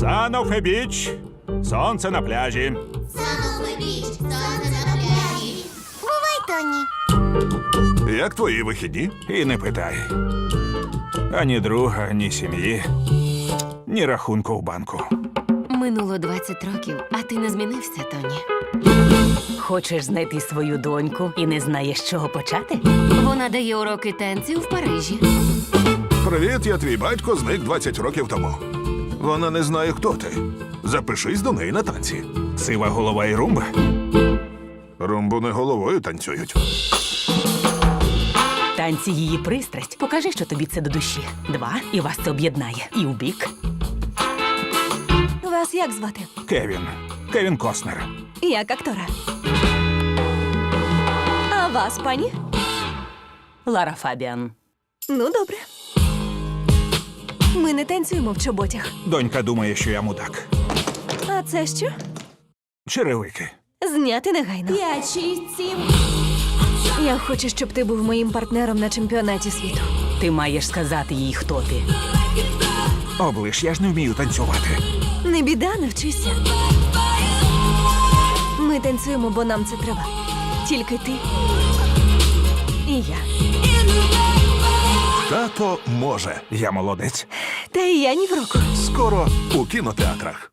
Санофе біч. Сонце на пляжі. Сануфи біч, сонце на пляжі. Бувай, Тоні. Як твої вихідні? І не питай. Ані друга, ні сім'ї, ні рахунку в банку. Минуло 20 років, а ти не змінився, Тоні. Хочеш знайти свою доньку і не знаєш, з чого почати? Вона дає уроки танців в Парижі. Привіт, я твій батько зник 20 років тому. Вона не знає, хто ти. Запишись до неї на танці. Сива голова і румба. Румбу не головою танцюють. Танці її пристрасть. Покажи, що тобі це до душі. Два, і вас це об'єднає. І у бік. Вас як звати? Кевін. Кевін Костнер. Як актора. А вас, пані? Лара Фабіан. Ну, добре. Ми не танцюємо в чоботях. Донька думає, що я мудак. А це що? Черевики. Зняти негайно. П'ять, шість, сім. Я хочу, щоб ти був моїм партнером на чемпіонаті світу. Ти маєш сказати їй, хто ти. Облиш, я ж не вмію танцювати. Не біда, навчися. Ми танцюємо, бо нам це треба. Тільки ти і я. Тато може. Я молодець. Та і я ні в року. Скоро у кінотеатрах.